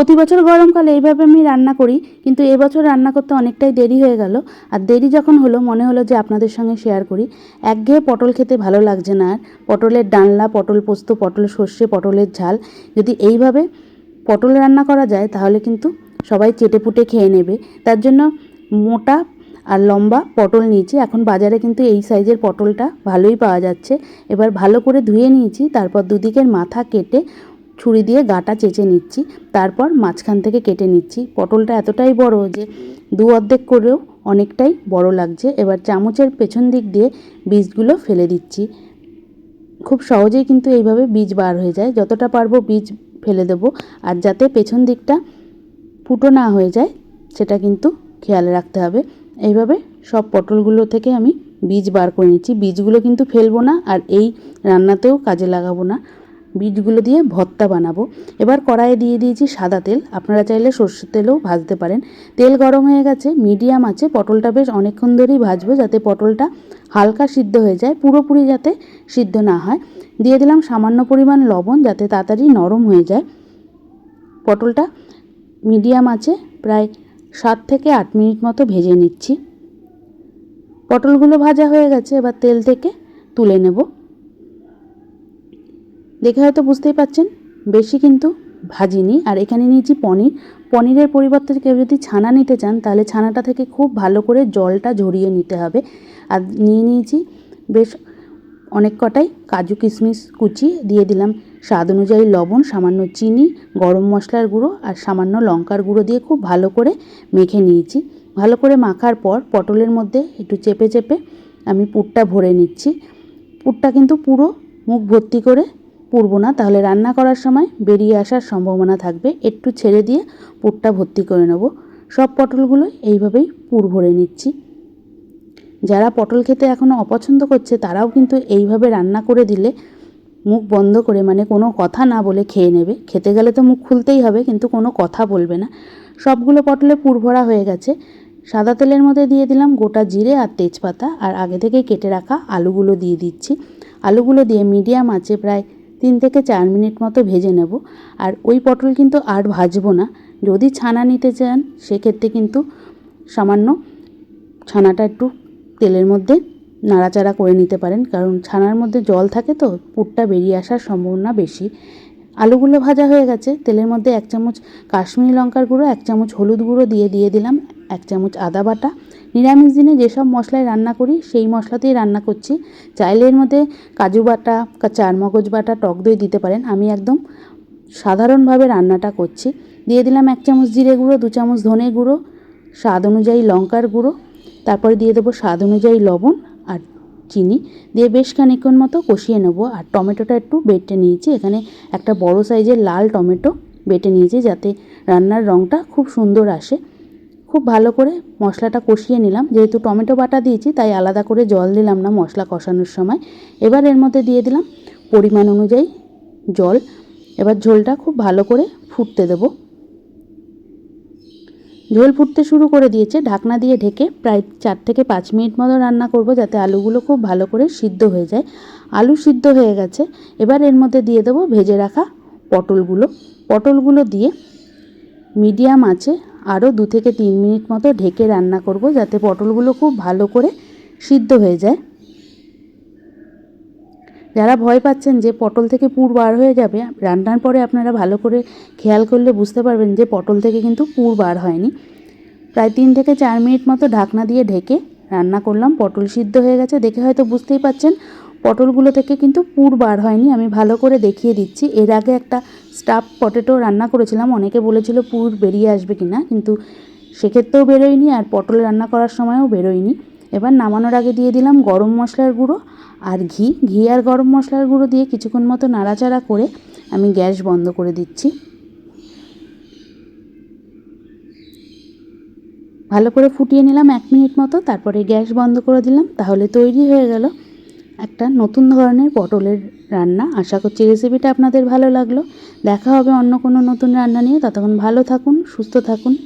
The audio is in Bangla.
প্রতি বছর গরমকালে এইভাবে আমি রান্না করি, কিন্তু এবছর রান্না করতে অনেকটাই দেরি হয়ে গেল। আর দেরি যখন হলো, মনে হলো যে আপনাদের সঙ্গে শেয়ার করি। একঘেয়ে পটল খেতে ভালো লাগছে না আর। পটলের ডালনা, পটল পোস্ত, পটল সর্ষে, পটলের ঝাল, যদি এইভাবে পটল রান্না করা যায়, তাহলে কিন্তু সবাই চেটেপুটে খেয়ে নেবে। তার জন্য মোটা আর লম্বা পটল নিয়েছি। এখন বাজারে কিন্তু এই সাইজের পটলটা ভালোই পাওয়া যাচ্ছে। এবার ভালো করে ধুয়ে নিয়েছি, তারপর দুদিকের মাথা কেটে ছুরি দিয়ে গাটা চেঁচে নিচ্ছি, তারপর মাঝখান থেকে কেটে নিচ্ছি। পটলটা এতটাই বড় যে দু অর্ধেক করেও অনেকটাই বড় লাগছে। এবার চামচের পেছন দিক দিয়ে বীজগুলো ফেলে দিচ্ছি। খুব সহজেই কিন্তু এইভাবে বীজ বার হয়ে যায়। যতটা পারব বীজ ফেলে দেবো। আর যাতে পেছন দিকটা ফুটো না হয়ে যায়, সেটা কিন্তু খেয়াল রাখতে হবে। এইভাবে সব পটলগুলো থেকে আমি বীজ বার করে নিচ্ছি। বীজগুলো কিন্তু ফেলব না, আর এই রান্নাতেও কাজে লাগাবো না। বীজগুলো দিয়ে ভর্তা বানাবো। এবার কড়াইয়ে দিয়ে দিয়েছি সাদা তেল। আপনারা চাইলে সর্ষের তেলেও ভাজতে পারেন। তেল গরম হয়ে গেছে, মিডিয়াম আছে, পটলটা বেশ অনেকক্ষণ ধরেই ভাজবো যাতে পটলটা হালকা সিদ্ধ হয়ে যায়, পুরোপুরি যাতে সিদ্ধ না হয়। দিয়ে দিলাম সামান্য পরিমাণ লবণ যাতে তাড়াতাড়ি নরম হয়ে যায়। পটলটা মিডিয়াম আছে, প্রায় সাত থেকে আট মিনিট মতো ভেজে নিচ্ছি। পটলগুলো ভাজা হয়ে গেছে, এবার তেল থেকে তুলে নেব। দেখে হয়তো বুঝতেই পাচ্ছেন, বেশি কিন্তু ভাজিনি। আর এখানে নিয়েছি পনির। পনিরের পরিবর্তে কেউ যদি ছানা নিতে চান, তাহলে ছানাটা থেকে খুব ভালো করে জলটা ঝরিয়ে নিতে হবে। আর নিয়ে নিয়েছি বেশ অনেক কটাই কাজু কিশমিশ কুচি, দিয়ে দিলাম স্বাদ অনুযায়ী লবণ, সামান্য চিনি, গরম মশলার গুঁড়ো আর সামান্য লঙ্কার গুঁড়ো দিয়ে খুব ভালো করে মেখে নিয়েছি। ভালো করে মাখার পর পটলের মধ্যে একটু চেপে চেপে আমি পুরটা ভরে নিচ্ছি। পুরটা কিন্তু পুরো মুখ ভর্তি করে পুরবো না, তাহলে রান্না করার সময় বেরিয়ে আসার সম্ভাবনা থাকবে। একটু ছেড়ে দিয়ে পুরটা ভর্তি করে নেব। সব পটলগুলো এইভাবেই পুর ভরে নিচ্ছি। যারা পটল খেতে এখনও অপছন্দ করছে, তারাও কিন্তু এইভাবে রান্না করে দিলে মুখ বন্ধ করে মানে কোনো কথা না বলে খেয়ে নেবে। খেতে গেলে তো মুখ খুলতেই হবে, কিন্তু কোনো কথা বলবে না। সবগুলো পটলে পুর ভরা হয়ে গেছে। সাদা তেলের মধ্যে দিয়ে দিলাম গোটা জিরে আর তেজপাতা, আর আগে থেকেই কেটে রাখা আলুগুলো দিয়ে দিচ্ছি। আলুগুলো দিয়ে মিডিয়াম আছে প্রায় তিন থেকে চার মিনিট মতো ভেজে নেব। আর ওই পটল কিন্তু আর ভাজবো না। যদি ছানা নিতে চান, সেক্ষেত্রে কিন্তু সামান্য ছানাটা একটু তেলের মধ্যে নাড়াচাড়া করে নিতে পারেন। কারণ ছানার মধ্যে জল থাকে তো, পুরটা বেরিয়ে আসার সম্ভাবনা বেশি। আলুগুলো ভাজা হয়ে গেছে, তেলের মধ্যে এক চামচ কাশ্মীরি লঙ্কার গুঁড়ো, এক চামচ হলুদ গুঁড়ো দিয়ে দিয়ে দিলাম। এক চামচ আদা বাটা। নিরামিষ দিনে যেসব মশলায় রান্না করি, সেই মশলাতেই রান্না করছি। চাইলে এর মধ্যে কাজু বাটা চারমগজ বাটা, টক দই দিতে পারেন। আমি একদম সাধারণভাবে রান্নাটা করছি। দিয়ে দিলাম এক চামচ জিরে গুঁড়ো, দু চামচ ধনে গুঁড়ো, স্বাদ অনুযায়ী লঙ্কার গুঁড়ো। তারপরে দিয়ে দেবো স্বাদ অনুযায়ী লবণ আর চিনি। দিয়ে বেশ খানিক্ষণ মতো কষিয়ে নেব। আর টমেটোটা একটু বেটে নিয়েছি। এখানে একটা বড় সাইজের লাল টমেটো বেটে নিয়েছি, যাতে রান্নার রঙটা খুব সুন্দর আসে। খুব ভালো করে মশলাটা কষিয়ে নিলাম। যেহেতু টমেটো বাটা দিয়েছি, তাই আলাদা করে জল দিলাম না মশলা কষানোর সময়। এবার এর মধ্যে দিয়ে দিলাম পরিমাণ অনুযায়ী জল। এবার ঝোলটা খুব ভালো করে ফুটতে দেবো। ঝোল ফুটতে শুরু করে দিয়েছে। ঢাকনা দিয়ে ঢেকে প্রায় চার থেকে পাঁচ মিনিট মতো রান্না করব যাতে আলুগুলো খুব ভালো করে সিদ্ধ হয়ে যায়। আলু সিদ্ধ হয়ে গেছে। এবার এর মধ্যে দিয়ে দেবো ভেজে রাখা পটলগুলো। পটলগুলো দিয়ে মিডিয়াম আছে আরও দু থেকে তিন মিনিট মতো ঢেকে রান্না করব যাতে পটলগুলো খুব ভালো করে সিদ্ধ হয়ে যায়। যারা ভয় পাচ্ছেন যে পটল থেকে পুর বার হয়ে যাবে, রান্নার পরে আপনারা ভালো করে খেয়াল করলে বুঝতে পারবেন যে পটল থেকে কিন্তু পুর বার হয়নি। প্রায় তিন থেকে চার মিনিট মতো ঢাকনা দিয়ে ঢেকে রান্না করলাম, পটল সিদ্ধ হয়ে গেছে। দেখে হয়তো বুঝতেই পাচ্ছেন পটলগুলো থেকে কিন্তু পুর বার হয়নি, আমি ভালো করে দেখিয়ে দিচ্ছি। এর আগে একটা স্টাফ পটেটো রান্না করেছিলাম, অনেকে বলেছিল পুর বেরিয়ে আসবে কি না কিন্তু সেক্ষেত্রেও বেরোয়নি আর পটল রান্না করার সময়ও বেরোয়নি। এবার নামানোর আগে দিয়ে দিলাম গরম মশলার গুঁড়ো আর ঘি। ঘি আর গরম মশলার গুঁড়ো দিয়ে কিছুক্ষণ মতো নাড়াচাড়া করে আমি গ্যাস বন্ধ করে দিচ্ছি। ভালো করে ফুটিয়ে নিলাম এক মিনিট মতো, তারপরে গ্যাস বন্ধ করে দিলাম, তাহলে তৈরি হয়ে গেল। একটা নতুন ধরনের পটলের রান্না। আশা করছি রেসিপিটা আপনাদের ভালো লাগল। দেখা হবে অন্য কোনো নতুন রান্না নিয়ে। ততক্ষণ ভালো থাকুন, সুস্থ থাকুন।